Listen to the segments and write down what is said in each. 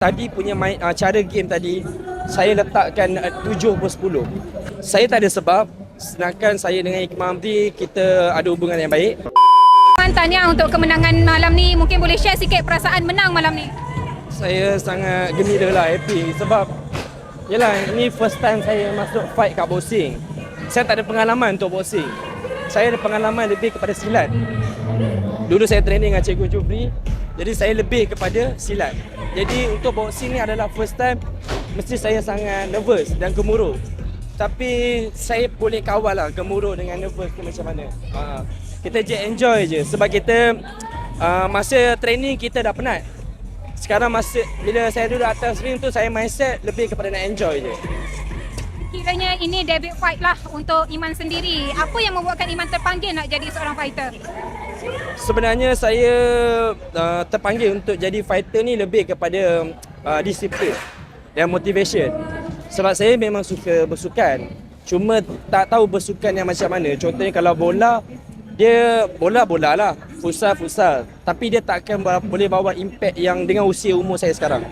Tadi punya main, uh, cara game tadi saya letakkan uh, 7 per 10. Saya tak ada sebab sedangkan saya dengan Ikmal Hamdi kita ada hubungan yang baik. Tanya untuk kemenangan malam ni mungkin boleh share sikit perasaan menang malam ni. Saya sangat gembira lah happy sebab Yelah ini first time saya masuk fight kat boxing Saya tak ada pengalaman untuk boxing Saya ada pengalaman lebih kepada silat Dulu saya training dengan Cikgu Jufri Jadi saya lebih kepada silat. Jadi untuk boxing ni adalah first time Mesti saya sangat nervous dan gemuruh. Tapi saya boleh kawal lah gemuruh dengan nervous tu macam mana. Uh, Kita je enjoy je. Sebab kita uh, Masa training kita dah penat. Sekarang masa bila saya duduk atas ring tu saya mindset lebih kepada nak enjoy je. Kiranya ini debut fight lah untuk Iman sendiri. Apa yang membuatkan Iman terpanggil nak jadi seorang fighter? Sebenarnya saya uh, terpanggil untuk jadi fighter ni lebih kepada uh, disiplin dan motivation. Sebab saya memang suka bersukan. Cuma tak tahu bersukan yang macam mana. Contohnya kalau bola dia bola-bola lah futsal-futsal tapi dia takkan boleh bawa impact yang dengan usia umur saya sekarang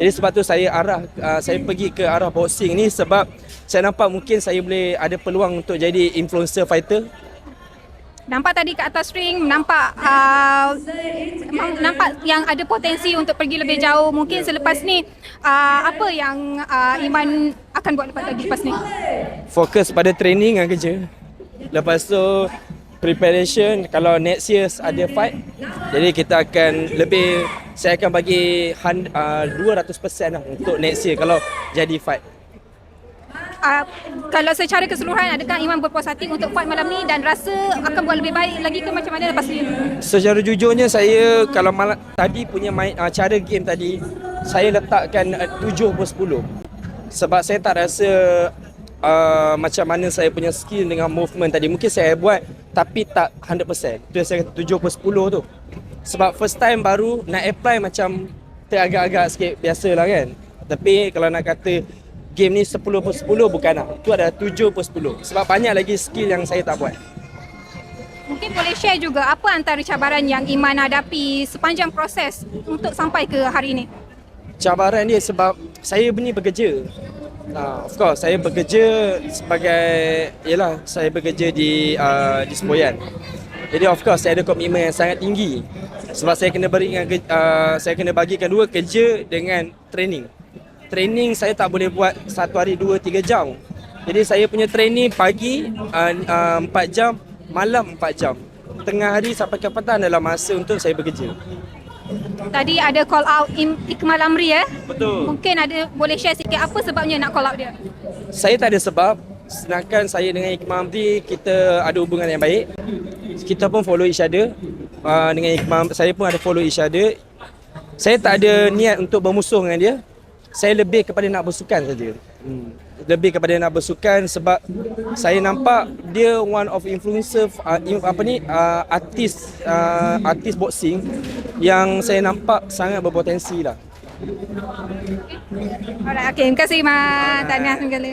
jadi sebab tu saya arah uh, saya pergi ke arah boxing ni sebab saya nampak mungkin saya boleh ada peluang untuk jadi influencer fighter Nampak tadi kat atas ring, nampak uh, nampak yang ada potensi untuk pergi lebih jauh. Mungkin selepas ni uh, apa yang uh, Iman akan buat lepas lagi lepas ni? fokus pada training dan kerja lepas tu preparation kalau next year ada fight jadi kita akan lebih saya akan bagi hun- uh, 200% lah untuk next year kalau jadi fight. Uh, kalau secara keseluruhan adakah Iman berpuas hati untuk fight malam ni dan rasa akan buat lebih baik lagi ke macam mana lepas ni? secara jujurnya saya kalau malam tadi punya main uh, cara game tadi saya letakkan uh, 7 per 10 sebab saya tak rasa uh, macam mana saya punya skill dengan movement tadi. Mungkin saya buat tapi tak 100% tu yang saya kata 7 per 10 tu. Sebab first time baru nak apply macam teragak-agak sikit biasalah kan. Tapi kalau nak kata game ni 10 per 10 bukan lah. Tu ada 7 per 10 sebab banyak lagi skill yang saya tak buat. Mungkin boleh share juga apa antara cabaran yang Iman hadapi sepanjang proses untuk sampai ke hari ini? cabaran dia sebab saya ni bekerja. Uh, of course saya bekerja sebagai yalah saya bekerja di uh, di Semboyan. Jadi of course saya ada komitmen yang sangat tinggi. Sebab saya kena beri dengan ke- uh, saya kena bagikan dua kerja dengan training. Training saya tak boleh buat satu hari dua tiga jam. Jadi saya punya training pagi uh, uh, 4 jam, malam 4 jam. Tengah hari sampai ke petang adalah masa untuk saya bekerja. Tadi ada call out Ikmal Amri eh. Betul. Mungkin ada boleh share sikit apa sebabnya nak call out dia? Saya tak ada sebab sedangkan saya dengan Ikmal Hamdi kita ada hubungan yang baik. Kita pun follow each other. Uh, dengan Ikmal saya pun ada follow each other. Saya tak ada niat untuk bermusuh dengan dia. Saya lebih kepada nak bersukan saja. Hmm. Lebih kepada nak bersukan sebab saya nampak dia one of influencer uh, apa ni uh, artis uh, artis boxing yang saya nampak sangat berpotensi lah. Alright, okay. Terima kasih Iman. Tahniah sekali.